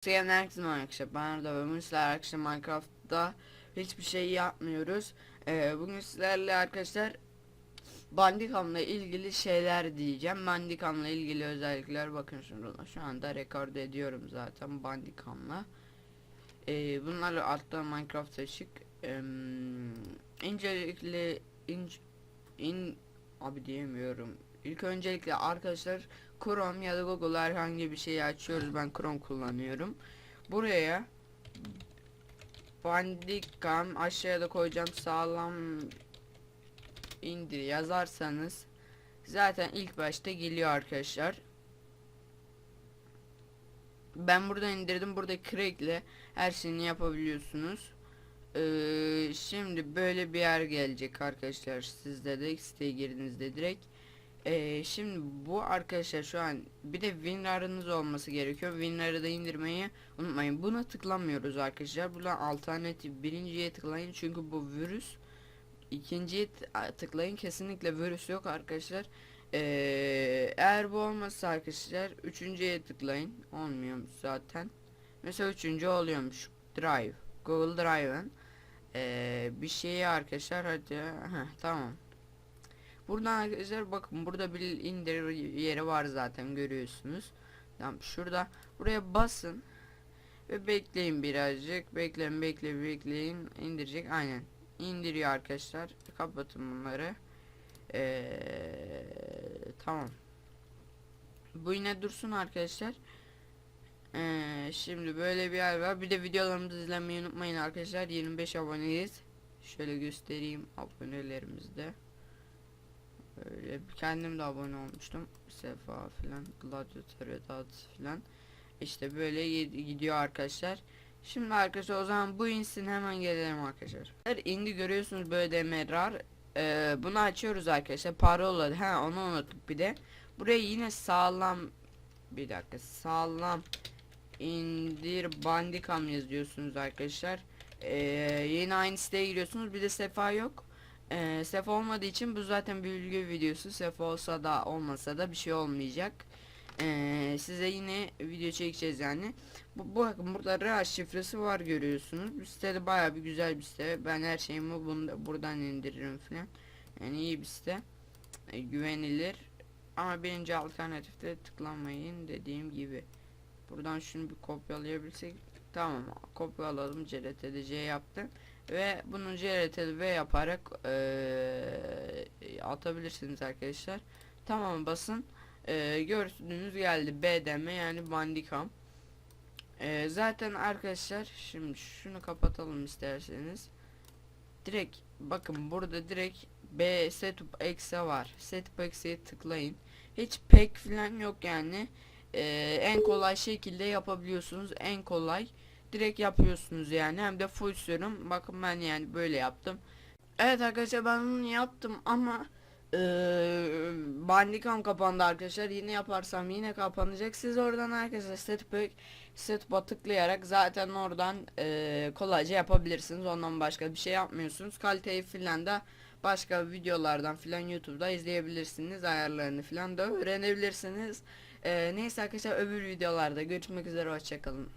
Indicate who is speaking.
Speaker 1: Selam herkese arkadaşlar. Ben Arda ve bugün sizlerle arkadaşlar Minecraft'ta hiçbir şey yapmıyoruz. Ee, bugün sizlerle arkadaşlar Bandicam'la ilgili şeyler diyeceğim. Bandicam'la ilgili özellikler bakın şurada. Şu anda rekord ediyorum zaten Bandicam'la. Ee, bunlar altta Minecraft açık. Ee, öncelikle inc, in abi diyemiyorum. İlk öncelikle arkadaşlar Chrome ya da Google herhangi bir şeyi açıyoruz. Ben Chrome kullanıyorum. Buraya Bandicam aşağıya da koyacağım sağlam indir yazarsanız zaten ilk başta geliyor arkadaşlar. Ben burada indirdim. Burada crackle her şeyini yapabiliyorsunuz. Ee, şimdi böyle bir yer gelecek arkadaşlar. Sizde de siteye girdiğinizde direkt. Ee, şimdi bu arkadaşlar şu an bir de WinRAR'ınız olması gerekiyor. WinRAR'ı da indirmeyi unutmayın. Buna tıklamıyoruz arkadaşlar. Buradan alternatif birinciye tıklayın çünkü bu virüs. İkinciye tıklayın kesinlikle virüs yok arkadaşlar. Ee, eğer bu olmazsa arkadaşlar üçüncüye tıklayın. Olmuyormuş zaten. Mesela üçüncü oluyormuş. Drive. Google Drive'ın ee, bir şeyi arkadaşlar hadi heh, tamam. Buradan arkadaşlar bakın burada bir indir yeri var zaten görüyorsunuz. Tamam şurada buraya basın ve bekleyin birazcık. Bekleyin bekleyin bekleyin indirecek aynen. indiriyor arkadaşlar. Kapatın bunları. Ee, tamam. Bu yine dursun arkadaşlar. Ee, şimdi böyle bir yer var. Bir de videolarımızı izlemeyi unutmayın arkadaşlar. 25 aboneyiz. Şöyle göstereyim abonelerimizde. Kendim de abone olmuştum. Sefa filan, Gladiator filan. İşte böyle gi- gidiyor arkadaşlar. Şimdi arkadaşlar o zaman bu insin hemen gelelim arkadaşlar. Indi görüyorsunuz böyle demerar. Ee, bunu açıyoruz arkadaşlar. Parola ha onu unuttuk bir de. Buraya yine sağlam bir dakika sağlam indir bandicam yazıyorsunuz arkadaşlar. Ee, yine aynı siteye giriyorsunuz. Bir de sefa yok. Ee, sef olmadığı için bu zaten bilgi videosu. Sef olsa da olmasa da bir şey olmayacak. Ee, size yine video çekeceğiz yani. Bu, bu bakın burada RA şifresi var görüyorsunuz. Bu sitede baya bir güzel bir site. Ben her şeyimi bunda, buradan indiririm falan. Yani iyi bir site. Ee, güvenilir. Ama birinci alternatifte tıklamayın dediğim gibi. Buradan şunu bir kopyalayabilsek. Tamam kopyaladım. CRT'de C yaptım ve bunu CRTV yaparak eee, atabilirsiniz arkadaşlar. Tamam basın. Eee gördüğünüz geldi BDM yani Bandicam. Eee, zaten arkadaşlar şimdi şunu kapatalım isterseniz. Direkt bakın burada direkt B setup exe var. Setup exe'ye tıklayın. Hiç pek falan yok yani. Eee, en kolay şekilde yapabiliyorsunuz. En kolay direkt yapıyorsunuz yani. Hem de full sürüm. Bakın ben yani böyle yaptım. Evet arkadaşlar ben bunu yaptım ama eee bandicam kapandı arkadaşlar. Yine yaparsam yine kapanacak. Siz oradan arkadaşlar setup'a setup'a tıklayarak zaten oradan eee, kolayca yapabilirsiniz. Ondan başka bir şey yapmıyorsunuz. Kaliteyi filan da başka videolardan filan YouTube'da izleyebilirsiniz. Ayarlarını filan da öğrenebilirsiniz. Eee, neyse arkadaşlar öbür videolarda görüşmek üzere. Hoşçakalın